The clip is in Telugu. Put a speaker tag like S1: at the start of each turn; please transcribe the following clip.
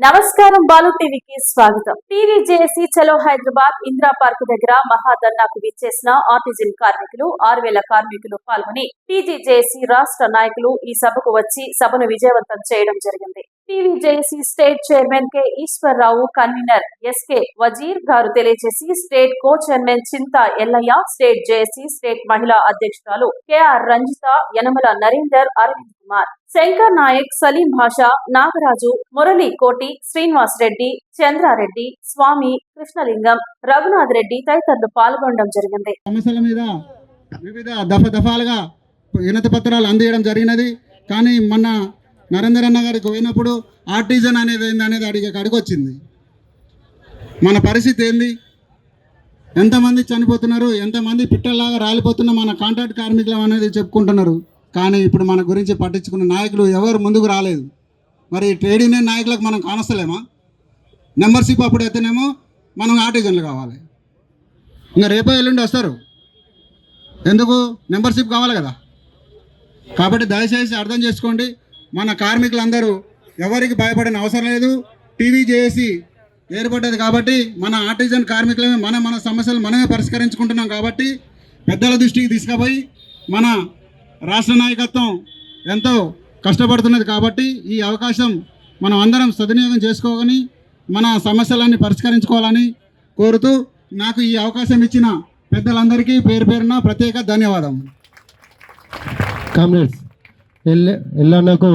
S1: నమస్కారం బాలు టీవీకి స్వాగతం. టీవీ జేఏసీ చలో హైదరాబాద్ ఇందిరా పార్క్ దగ్గర మహాధర్నాకు విచ్చేసిన ఆర్టిజన్ కార్మికులు ఆరు వేల కార్మికులు పాల్గొని టీజీజేఏసీ రాష్ట్ర నాయకులు ఈ సభకు వచ్చి సభను విజయవంతం చేయడం జరిగింది. TV state chairman K. Eswararao convener. SK Wazir garu తెలియజేసి స్టేట్ కో చైర్మన్ చింత ఎల్లయ్య స్టేట్ జేసీ స్టేట్ మహిళా అధ్యక్షురాలు కెఆర్ రంజిత యనమల నరేందర్ అరవింద్ కుమార్. శంకర్ నాయక్ సలీం భాషా నాగరాజు మురళి కోటి శ్రీనివాస్ రెడ్డి చంద్రారెడ్డి స్వామి కృష్ణలింగం రఘునాథ్ రెడ్డి తదితరులు పాల్గొనడం జరిగింది.
S2: సమస్యల మీద వివిధ దఫ దఫాలుగా వినతి పత్రాలు అందించడం జరిగినది. కానీ మన నరేందర్ అన్న గారికి పోయినప్పుడు ఆర్టిజన్ అనేది ఏంది అనేది అడిగే కాడికి వచ్చింది. మన పరిస్థితి ఏంది? ఎంతమంది చనిపోతున్నారు? ఎంతమంది పిట్టల్లాగా రాలిపోతున్న మన కాంట్రాక్ట్ కార్మికులు అనేది చెప్పుకుంటున్నారు. కానీ ఇప్పుడు మన గురించి పట్టించుకున్న నాయకులు ఎవరు ముందుకు రాలేదు. మరి ట్రేడ్ యూనియన్ నాయకులకు మనం కానస్తలేమా? మెంబర్షిప్ అప్పుడు అయితేనేమో మనం ఆర్టిజన్లు కావాలి. ఇంకా రేపో ఎల్లుండి వస్తారు. ఎందుకు? మెంబర్షిప్ కావాలి కదా. కాబట్టి దయచేసి అర్థం చేసుకోండి. మన కార్మికులందరూ ఎవరికి భయపడిన అవసరం లేదు. టీవీ చేసి ఏర్పడ్డది కాబట్టి మన ఆర్టిజన్ కార్మికులమే మన మన సమస్యలు మనమే పరిష్కరించుకుంటున్నాం కాబట్టి పెద్దల దృష్టికి తీసుకుపోయి మన రాష్ట్ర నాయకత్వం ఎంతో కష్టపడుతున్నది కాబట్టి ఈ అవకాశం మనం అందరం సద్వినియోగం చేసుకోవాలని మన సమస్యలన్నీ పరిష్కరించుకోవాలని కోరుతూ నాకు ఈ అవకాశం ఇచ్చిన పెద్దలందరికీ పేరు పేరున ప్రత్యేక ధన్యవాదం
S3: కామ్రేడ్స్ ఎల్ ఎల్లన్నకు